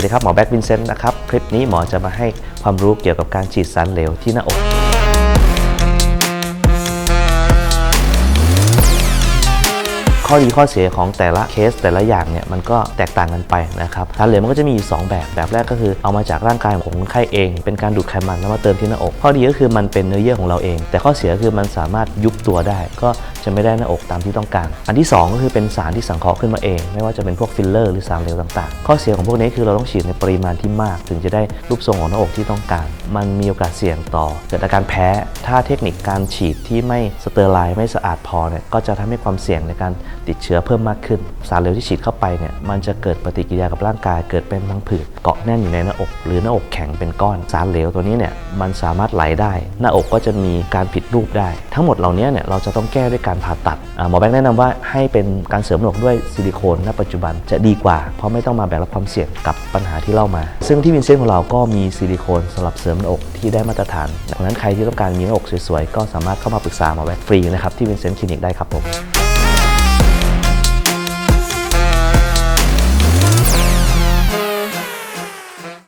วัสดีครับหมอแบ็กวินเซนต์นะครับ คลิปนี้หมอจะมาให้ความรู้เกี่ยวกับการฉีดสารเหลวที่หน้าอก ข้อดีข้อเสียของแต่ละเคสแต่ละอย่างเนี่ยมันก็แตกต่างกันไปนะครับสารเหลวมันก็จะมีอยู่ 2 แบบแบบแรกก็คือเอามาจากร่างกายของคนไข้เอง เป็นการดูดไขมันแล้วมาเติมที่หน้าอก ข้อดีก็คือมันเป็นเนื้อเยื่อของเราเอง แต่ข้อเสียคือมันสามารถยุบตัวได้ ก็จะไม่ได้หน้าอกตามที่ต้องการ อันที่ 2 ก็คือเป็นสารที่สังเคราะห์ขึ้นมาเอง ไม่ว่าจะเป็นพวกฟิลเลอร์หรือสารเหลวต่างๆ ข้อเสียของพวกนี้คือเราต้องฉีดในปริมาณที่มาก ถึงจะได้รูปทรงของหน้าอกที่ต้องการ มันมีโอกาสเสี่ยงต่อ เกิดอาการแพ้ ถ้าเทคนิคการฉีดที่ไม่สเตอร์ไลน์ไม่สะอาดพอเนี่ยก็จะทำให้ความเสี่ยงในการติดเชื้อเพิ่มมากขึ้น สารเหลวที่ฉีดเข้าไปเนี่ยมันจะเกิดปฏิกิริยากับร่างกาย เกิดเป็นพังผืดเกาะแน่นอยู่ในหน้าอก หรือหน้าอกแข็งเป็นก้อน สารเหลวตัวนี้เนี่ยมันสามารถไหลได้ หน้าอกก็จะมีการผิดรูปได้ ทั้งหมดเหล่านี้เนี่ยเราจะต้องแก้ด้วยการผ่าตัดหมอแบงค์แนะนำว่าให้เป็นการเสริมหน้าอกด้วยซิลิโคนณปัจจุบันจะดีกว่า เพราะไม่ต้องมาแบกรับความเสี่ยงกับปัญหาที่เล่ามา ซึ่งที่วินเซนต์ของเราก็มีซิลิโคนสำหรับเสริมหน้าอกที่ได้มาตรฐานดังนั้นใครที่ต้องการมีหน้าอกสวยๆก็สามารถเข้ามาปรึกษาหมอแบงค์ฟรีนะครับที่วินเซนต์คลินิกได้ครับผม